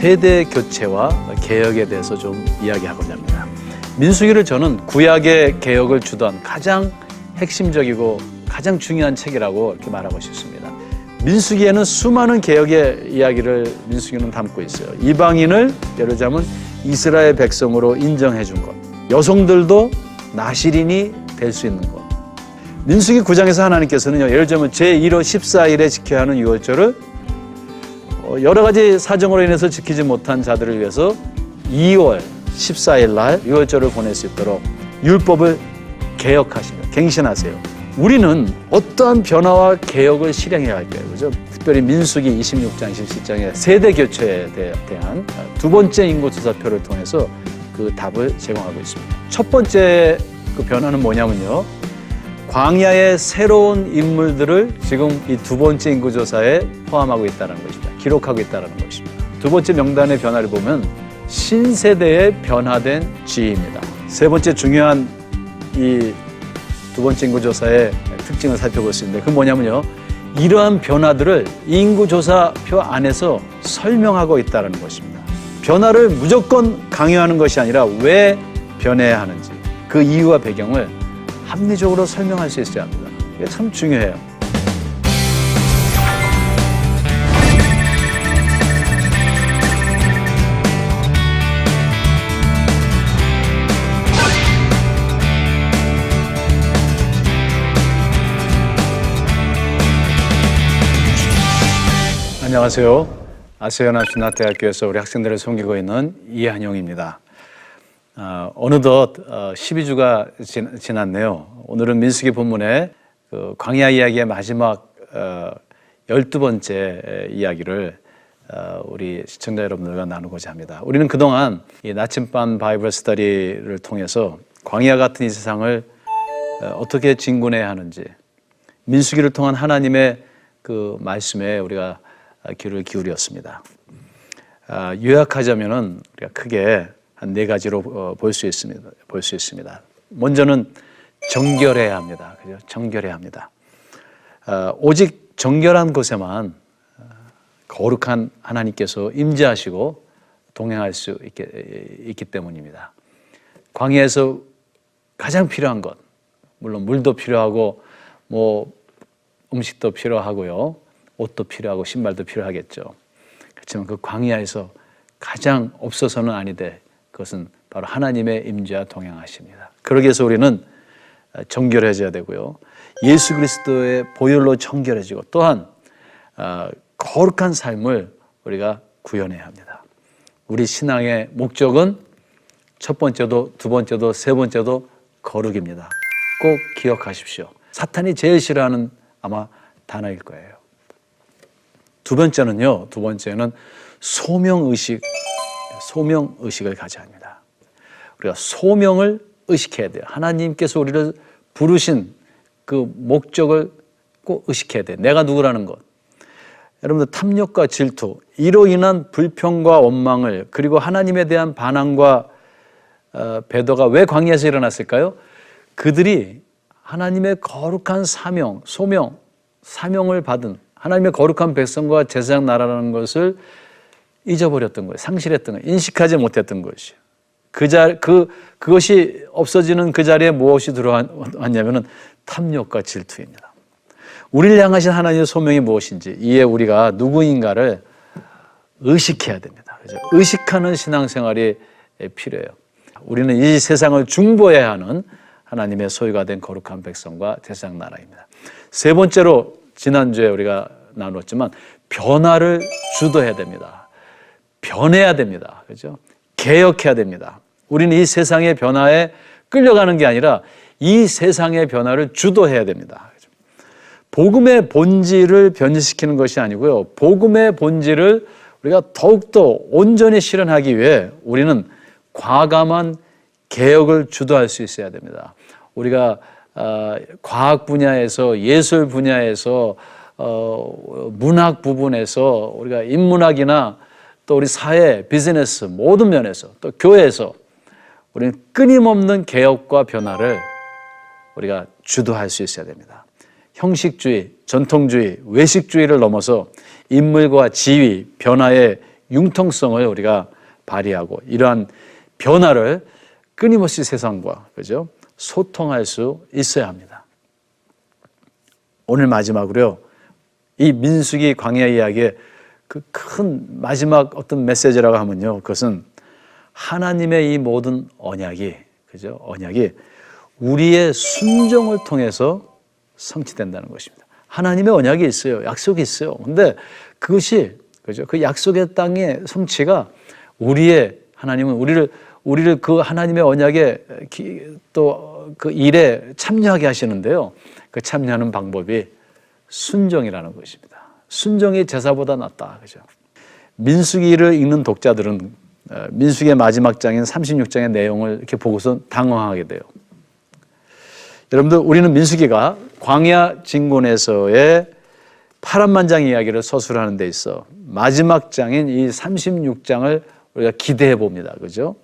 세대 교체와 개혁에 대해서 좀 이야기하고자 합니다. 민수기를 저는 구약의 개혁을 주던 가장 핵심적이고 가장 중요한 책이라고 이렇게 말하고 싶습니다. 민수기에는 수많은 개혁의 이야기를 민수기는 담고 있어요. 이방인을 예를 들자면 이스라엘 백성으로 인정해 준 것. 여성들도 나시린이 될 수 있는 것. 민수기 9장에서 하나님께서는요. 예를 들자면 제1호 14일에 지켜야 하는 유월절을 어, 여러 가지 사정으로 인해서 지키지 못한 자들을 위해서 2월 14일 날 유월절을 보낼 수 있도록 율법을 개혁하시며 갱신하세요. 우리는 어떠한 변화와 개혁을 실행해야 할까요? 그죠? 특별히 민수기 26장, 27장의 세대 교체에 대- 대한 두 번째 인구조사표를 통해서 그 답을 제공하고 있습니다. 첫 번째 그 변화는 뭐냐면요. 광야의 새로운 인물들을 지금 이 두 번째 인구조사에 포함하고 있다는 것입니다. 기록하고 있다는 것입니다. 두 번째 명단의 변화를 보면 신세대의 변화된 지위입니다. 세 번째 중요한 이 두 번째 인구조사의 특징을 살펴볼 수 있는데 그 뭐냐면요. 이러한 변화들을 인구조사표 안에서 설명하고 있다는 것입니다. 변화를 무조건 강요하는 것이 아니라 왜 변해야 하는지 그 이유와 배경을 합리적으로 설명할 수 있어야 합니다. 이게 참 중요해요. 안녕하세요. 아세아나 신학대학교에서 우리 학생들을 섬기고 있는 이한용입니다. 아, 어느덧 어, 12주가 지, 났네요 오늘은 민수기 본문의 그 광야 이야기의 마지막 어, 12번째 이야기를 어, 우리 시청자 여러분들과 나누고자 합니다. 우리는 그동안 이 나침반 바이블 스터디를 통해서 광야 같은 이 세상을 어, 어떻게 진군해야 하는지 민수기를 통한 하나님의 그 말씀에 우리가 귀를 기울였습니다. 아, 요약하자면은 우리가 크게 한 네 가지로 어, 볼수 있습니다. 볼 수 있습니다. 먼저는 정결해야 합니다. 그죠? 정결해야 합니다. 아, 오직 정결한 곳에만 아, 거룩한 하나님께서 임재하시고 동행할 수 있기, 있기 때문입니다. 광야에서 가장 필요한 것, 물론 물도 필요하고 뭐 음식도 필요하고요, 옷도 필요하고 신발도 필요하겠죠. 그렇지만 그 광야에서 가장 없어서는 아니되 그것은 바로 하나님의 임재와 동행하십니다. 그러기 위해서 우리는 정결해져야 되고요. 예수 그리스도의 보혈로 정결해지고 또한 어, 거룩한 삶을 우리가 구현해야 합니다. 우리 신앙의 목적은 첫 번째도 두 번째도 세 번째도 거룩입니다. 꼭 기억하십시오. 사탄이 제일 싫어하는 아마 단어일 거예요. 두 번째는요. 두 번째는 소명 의식, 소명 의식을 가져야 합니다. 우리가 소명을 의식해야 돼요. 하나님께서 우리를 부르신 그 목적을 꼭 의식해야 돼. 내가 누구라는 것. 여러분들 탐욕과 질투, 이로 인한 불평과 원망을 그리고 하나님에 대한 반항과 어, 배도가 왜 광야에서 일어났을까요? 그들이 하나님의 거룩한 사명, 소명, 사명을 받은 하나님의 거룩한 백성과 제사장 나라라는 것을 잊어버렸던 거예요. 상실했던 거예요. 인식하지 못했던 것이요. 그 자, 그, 그것이 없어지는 그 자리에 무엇이 들어왔냐면은 탐욕과 질투입니다. 우리를 향하신 하나님의 소명이 무엇인지, 이에 우리가 누구인가를 의식해야 됩니다. 그죠? 의식하는 신앙생활이 필요해요. 우리는 이 세상을 중보해야 하는 하나님의 소유가 된 거룩한 백성과 제사장 나라입니다. 세 번째로 지난주에 우리가 나눴지만 변화를 주도해야 됩니다. 변해야 됩니다. 그죠? 개혁해야 됩니다. 우리는 이 세상의 변화에 끌려가는 게 아니라 이 세상의 변화를 주도해야 됩니다. 복음의 본질을 변질시키는 것이 아니고요. 복음의 본질을 우리가 더욱더 온전히 실현하기 위해 우리는 과감한 개혁을 주도할 수 있어야 됩니다. 우리가 어, 과학 분야에서 예술 분야에서 어, 문학 부분에서 우리가 인문학이나 또 우리 사회, 비즈니스 모든 면에서 또 교회에서 우리는 끊임없는 개혁과 변화를 우리가 주도할 수 있어야 됩니다. 형식주의, 전통주의, 외식주의를 넘어서 인물과 지위, 변화의 융통성을 우리가 발휘하고 이러한 변화를 끊임없이 세상과 그죠 소통할 수 있어야 합니다. 오늘 마지막으로요. 이 민수기 광야 이야기의 그 큰 마지막 어떤 메시지라고 하면요. 그것은 하나님의 이 모든 언약이 그죠? 언약이 우리의 순종을 통해서 성취된다는 것입니다. 하나님의 언약이 있어요. 약속이 있어요. 근데 그것이 그죠? 그 약속의 땅의 성취가 우리의 하나님은 우리를 우리를 그 하나님의 언약에 또 그 일에 참여하게 하시는데요. 그 참여하는 방법이 순종이라는 것입니다. 순종이 제사보다 낫다. 그죠? 민수기를 읽는 독자들은 어, 민수기의 마지막 장인 36장의 내용을 이렇게 보고서 당황하게 돼요. 여러분들 우리는 민수기가 광야 진군에서의 파란만장 이야기를 서술하는 데 있어 마지막 장인 이 36장을 우리가 기대해 봅니다. 그죠?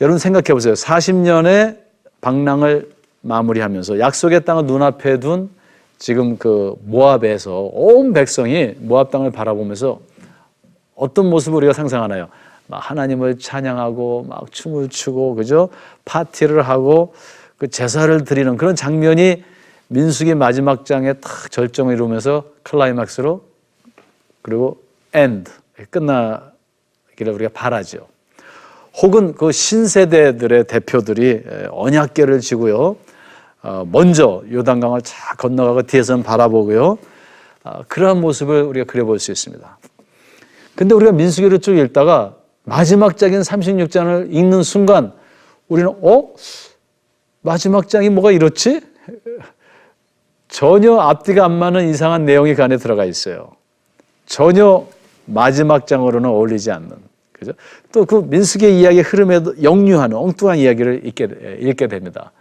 여러분 생각해 보세요. 40년의 방랑을 마무리하면서 약속의 땅을 눈앞에 둔 지금 그 모압에서 온 백성이 모압 땅을 바라보면서 어떤 모습을 우리가 상상하나요? 막 하나님을 찬양하고 막 춤을 추고 그죠? 파티를 하고 그 제사를 드리는 그런 장면이 민수기 마지막 장에 딱 절정을 이루면서 클라이막스로 그리고 엔드 끝나기를 우리가 바라죠. 혹은 그 신세대들의 대표들이 언약계를 지고요. 어, 먼저 요단강을 쫙 건너가고 뒤에서는 바라보고요. 어, 그러한 모습을 우리가 그려볼 수 있습니다. 근데 우리가 민수기를 쭉 읽다가 마지막 장인 36장을 읽는 순간 우리는 어? 마지막 장이 뭐가 이렇지? 전혀 앞뒤가 안 맞는 이상한 내용이 그 안에 들어가 있어요. 전혀 마지막 장으로는 어울리지 않는. 그죠? 또 그 민수기의 이야기 흐름에도 역류하는 엉뚱한 이야기를 읽게, 읽게 됩니다.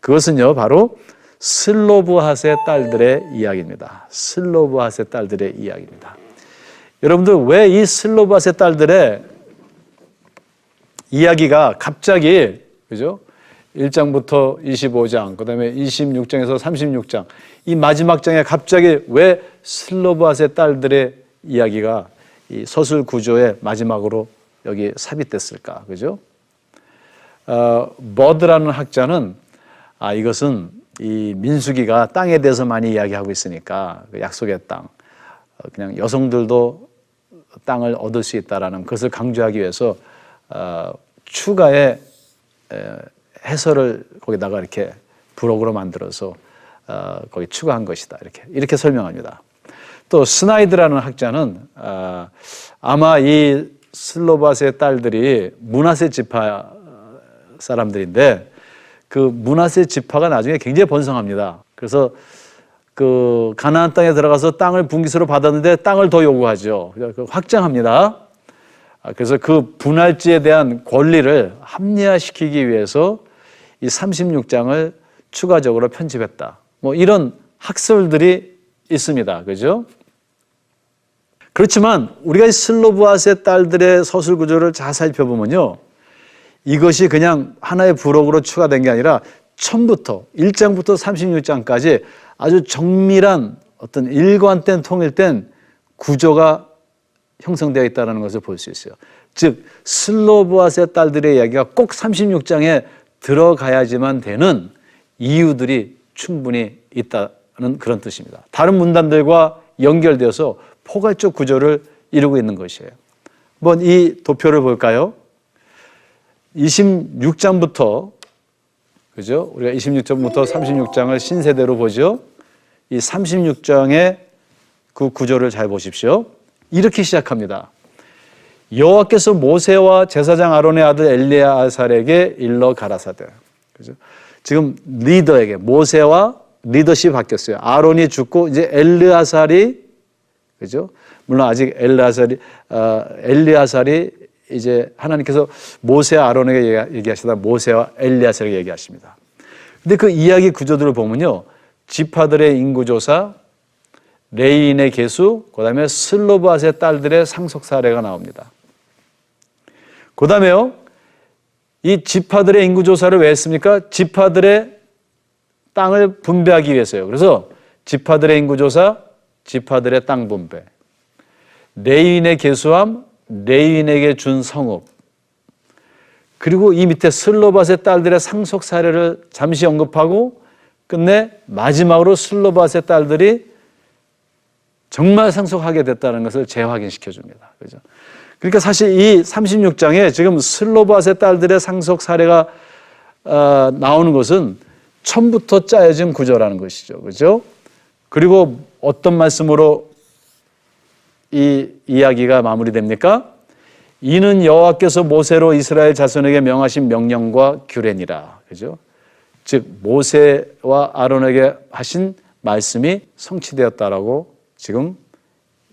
그것은요, 바로 슬로브핫의 딸들의 이야기입니다. 슬로브핫의 딸들의 이야기입니다. 여러분들 왜 이 슬로브핫의 딸들의 이야기가 갑자기 그죠? 1장부터 25장, 그다음에 26장에서 36장 이 마지막 장에 갑자기 왜 슬로브핫의 딸들의 이야기가 이 서술 구조의 마지막으로 여기 삽입됐을까? 그죠? 어, 버드라는 학자는 아 이것은 이 민수기가 땅에 대해서 많이 이야기하고 있으니까 그 약속의 땅 어, 그냥 여성들도 땅을 얻을 수 있다라는 것을 강조하기 위해서 어, 추가의 에, 해설을 거기다가 이렇게 부록으로 만들어서 어, 거기 추가한 것이다 이렇게 이렇게 설명합니다. 또 스나이드라는 학자는 어, 아마 이 슬로바스의 딸들이 문하세 지파 사람들인데 그 문하세 지파가 나중에 굉장히 번성합니다. 그래서 그 가나안 땅에 들어가서 땅을 분기수로 받았는데 땅을 더 요구하죠. 그 확장합니다. 아, 그래서 그 분할지에 대한 권리를 합리화시키기 위해서 이 36장을 추가적으로 편집했다. 뭐 이런 학설들이 있습니다. 그죠? 그렇지만 우리가 이 슬로브아스의 딸들의 서술 구조를 잘 살펴보면요. 이것이 그냥 하나의 부록으로 추가된 게 아니라 처음부터 1장부터 36장까지 아주 정밀한 어떤 일관된 통일된 구조가 형성되어 있다는 것을 볼 수 있어요. 즉 슬로브아스의 딸들의 이야기가 꼭 36장에 들어가야지만 되는 이유들이 충분히 있다는 그런 뜻입니다. 다른 문단들과 연결되어서 포괄적 구조를 이루고 있는 것이에요. 한번 이 도표를 볼까요? 26장부터 그죠? 우리가 26장부터 36장을 신세대로 보죠. 이 36장의 그 구조를 잘 보십시오. 이렇게 시작합니다. 여호와께서 모세와 제사장 아론의 아들 엘리야살에게 일러 가라사대. 그죠? 지금 리더에게 모세와 리더십 바뀌었어요. 아론이 죽고 이제 엘리야살이 그죠? 물론 아직 엘리야살이 어, 엘리야살이 이제 하나님께서 모세와 아론에게 얘기하시다 모세와 엘리야살에게 얘기하십니다. 근데 그 이야기 구조들을 보면요. 지파들의 인구 조사, 레인의 개수, 그 다음에 슬로바스의 딸들의 상속 사례가 나옵니다. 그 다음에요. 이 지파들의 인구 조사를 왜 했습니까? 지파들의 땅을 분배하기 위해서요. 그래서 지파들의 인구 조사, 지파들의 땅 분배. 레인의 개수함, 레인에게 준 성읍 그리고 이 밑에 슬로밧의 딸들의 상속 사례를 잠시 언급하고 끝내 마지막으로 슬로밧의 딸들이 정말 상속하게 됐다는 것을 재확인시켜 줍니다. 그죠? 그러니까 사실 이 36장에 지금 슬로밧의 딸들의 상속 사례가 어, 나오는 것은 처음부터 짜여진 구조라는 것이죠. 그죠? 그리고 어떤 말씀으로 이 이야기가 마무리됩니까? 이는 여호와께서 모세로 이스라엘 자손에게 명하신 명령과 규례니라. 그죠? 즉 모세와 아론에게 하신 말씀이 성취되었다라고 지금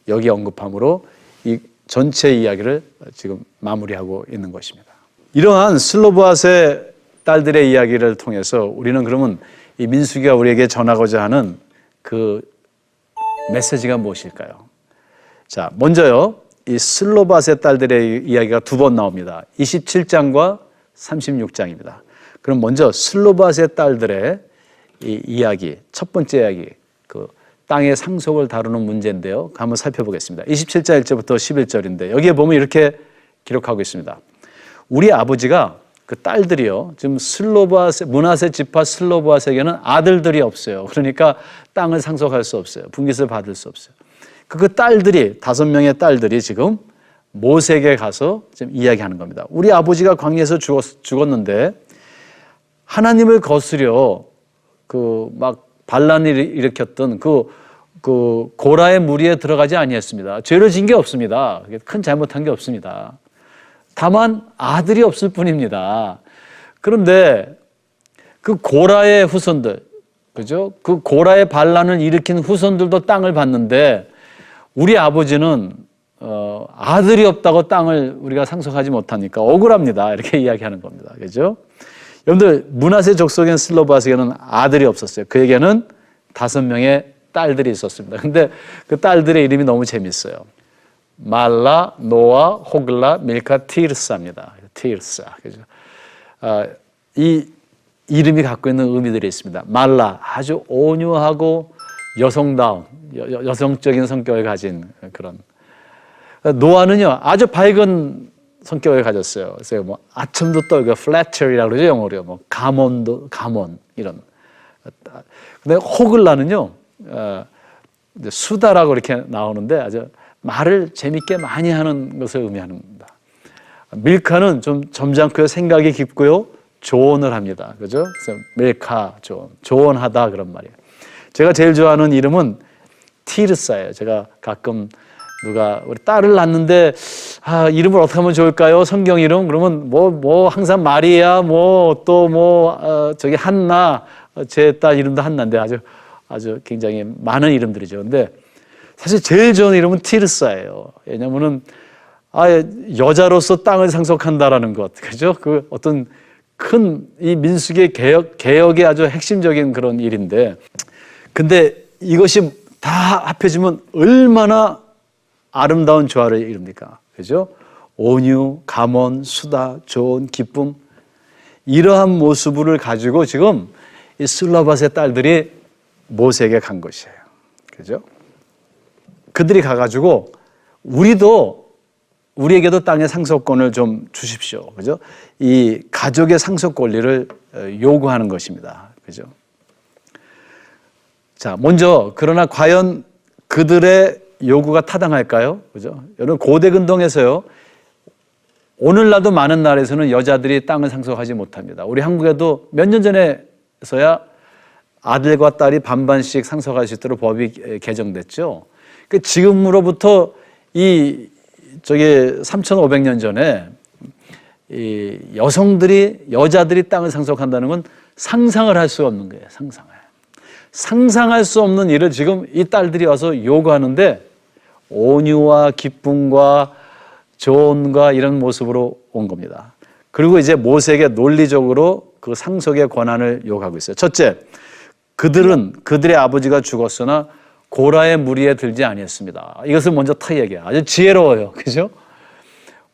여기 언급함으로 이 전체 이야기를 지금 마무리하고 있는 것입니다. 이러한 슬로브앗의 딸들의 이야기를 통해서 우리는 그러면 이 민수기가 우리에게 전하고자 하는 그 메시지가 무엇일까요? 자, 먼저요. 이 슬로밧의 딸들의 이야기가 두 번 나옵니다. 27장과 36장입니다. 그럼 먼저 슬로밧의 딸들의 이 이야기, 첫 번째 이야기, 그 땅의 상속을 다루는 문제인데요. 한번 살펴보겠습니다. 27장 1절부터 11절인데 여기에 보면 이렇게 기록하고 있습니다. 우리 아버지가 그 딸들이요. 지금 슬로바스 문하세 지파 슬로바스에게는 아들들이 없어요. 그러니까 땅을 상속할 수 없어요. 분깃을 받을 수 없어요. 그 딸들이 다섯 명의 딸들이 지금 모세에게 가서 지금 이야기하는 겁니다. 우리 아버지가 광야에서 죽었, 죽었는데 하나님을 거스려 그 막 반란을 일으켰던 그, 그 고라의 무리에 들어가지 아니했습니다. 죄를 진 게 없습니다. 큰 잘못한 게 없습니다. 다만 아들이 없을 뿐입니다. 그런데 그 고라의 후손들, 그죠? 그 고라의 반란을 일으킨 후손들도 땅을 받는데 우리 아버지는 어, 아들이 없다고 땅을 우리가 상속하지 못하니까 억울합니다. 이렇게 이야기하는 겁니다. 그죠? 여러분들 문하세 족속인 슬로바스에게는 아들이 없었어요. 그에게는 다섯 명의 딸들이 있었습니다. 근데 그 딸들의 이름이 너무 재밌어요. 말라, 노아, 호글라, 밀카, 티르사입니다. 티르사. 그죠? 아, 이 이름이 갖고 있는 의미들이 있습니다. 말라, 아주 온유하고 여성다운, 여, 성적인 성격을 가진 그런. 노아는요, 아주 밝은 성격을 가졌어요. 그래서 뭐 아첨도 떨고 플래처리라고 그러죠 영어로 뭐 감원도 감원 이런. 근데 호글라는요 어, 수다라고 이렇게 나오는데 아주 말을 재밌게 많이 하는 것을 의미합니다. 밀카는 좀 점잖고요 생각이 깊고요 조언을 합니다. 그죠? 그래서 밀카 조언, 조언하다 그런 말이에요. 제가 제일 좋아하는 이름은 티르사예요. 제가 가끔 누가 우리 딸을 낳는데 아, 이름을 어떻게 하면 좋을까요? 성경 이름 그러면 뭐뭐 뭐 항상 마리아 뭐 또뭐 뭐, 어, 저기 한나 제 딸 이름도 한나인데 아주 아주 굉장히 많은 이름들이죠. 근데 사실 제일 좋은 이름은 티르사예요. 왜냐면은 아 여자로서 땅을 상속한다라는 것 그죠? 그 어떤 큰 이 민수기의 개혁 개혁의 아주 핵심적인 그런 일인데 근데 이것이 다 합해지면 얼마나 아름다운 조화를 이룹니까? 그죠? 온유, 감원, 수다, 좋은 기쁨 이러한 모습을 가지고 지금 이 슬라밧의 딸들이 모세에게 간 것이에요. 그죠? 그들이 가가지고 우리도 우리에게도 땅의 상속권을 좀 주십시오. 그죠? 이 가족의 상속 권리를 어, 요구하는 것입니다. 그죠? 자, 먼저 그러나 과연 그들의 요구가 타당할까요? 그죠? 여러분 고대 근동에서요. 오늘날도 많은 나라에서는 여자들이 땅을 상속하지 못합니다. 우리 한국에도 몇 년 전에서야 아들과 딸이 반반씩 상속할 수 있도록 법이 개정됐죠. 그 지금으로부터 이 저기 3,500년 전에 이 여성들이 여자들이 땅을 상속한다는 건 상상을 할 수 없는 거예요. 상상을. 상상할 수 없는 일을 지금 이 딸들이 와서 요구하는데 온유와 기쁨과 조언과 이런 모습으로 온 겁니다. 그리고 이제 모세에게 논리적으로 그 상속의 권한을 요구하고 있어요. 첫째, 그들은 그들의 아버지가 죽었으나 고라의 무리에 들지 아니했습니다. 이것을 먼저 타 얘기해요. 아주 지혜로워요. 그죠?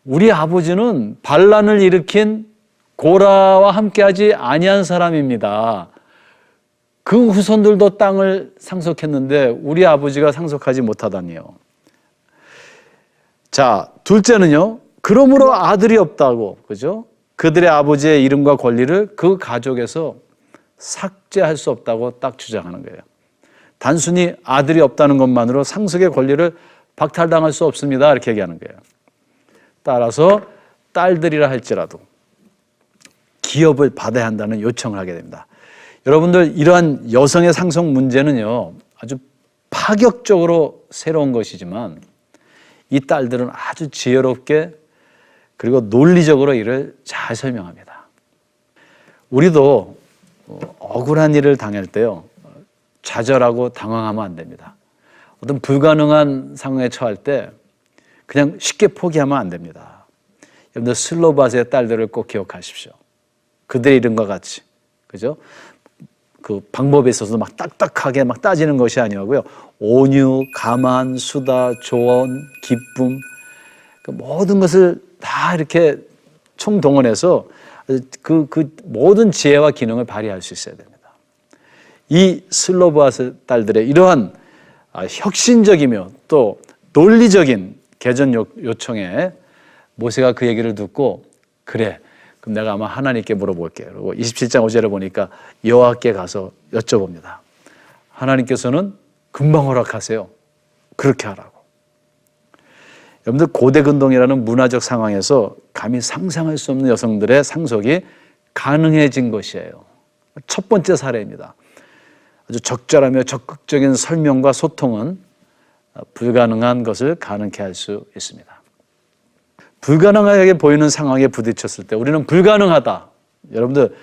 우리 아버지는 반란을 일으킨 고라와 함께하지 아니한 사람입니다. 그 후손들도 땅을 상속했는데 우리 아버지가 상속하지 못하다니요. 자, 둘째는요. 그러므로 아들이 없다고, 그죠? 그들의 아버지의 이름과 권리를 그 가족에서 삭제할 수 없다고 딱 주장하는 거예요. 단순히 아들이 없다는 것만으로 상속의 권리를 박탈당할 수 없습니다. 이렇게 얘기하는 거예요. 따라서 딸들이라 할지라도 기업을 받아야 한다는 요청을 하게 됩니다. 여러분들 이러한 여성의 상속 문제는요 아주 파격적으로 새로운 것이지만 이 딸들은 아주 지혜롭게 그리고 논리적으로 이를 잘 설명합니다. 우리도 어, 억울한 일을 당할 때요 좌절하고 당황하면 안 됩니다. 어떤 불가능한 상황에 처할 때 그냥 쉽게 포기하면 안 됩니다. 여러분들 슬로바스의 딸들을 꼭 기억하십시오. 그들의 이름과 같이 그죠? 그 방법에 있어서 막 딱딱하게 막 따지는 것이 아니고요. 온유, 가만, 수다, 조언, 기쁨 그 모든 것을 다 이렇게 총동원해서 그, 그 모든 지혜와 기능을 발휘할 수 있어야 됩니다. 이 슬로바스 딸들의 이러한 아, 혁신적이며 또 논리적인 개전 요- 요청에 모세가 그 얘기를 듣고 그래 그럼 내가 아마 하나님께 물어볼게. 그리고 27장 5절에 보니까 여호와께 가서 여쭤봅니다. 하나님께서는 금방 허락하세요. 그렇게 하라고. 여러분들 고대 근동이라는 문화적 상황에서 감히 상상할 수 없는 여성들의 상속이 가능해진 것이에요. 첫 번째 사례입니다 아주 적절하며 적극적인 설명과 소통은 불가능한 것을 가능케 할 수 있습니다. 불가능하게 보이는 상황에 부딪혔을 때 우리는 불가능하다. 여러분들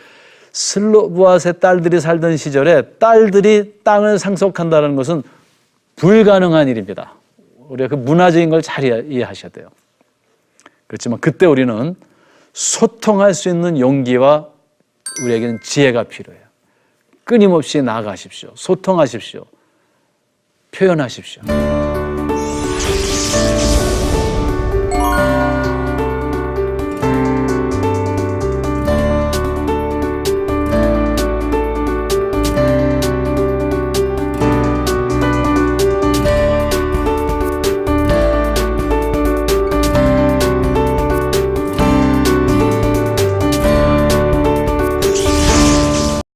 슬로브아스의 딸들이 살던 시절에 딸들이 땅을 상속한다는 것은 불가능한 일입니다. 우리가 그 문화적인 걸 잘 이해하셔야 돼요. 그렇지만 그때 우리는 소통할 수 있는 용기와 우리에게는 지혜가 필요해요. 끊임없이 나아가십시오. 소통하십시오. 표현하십시오.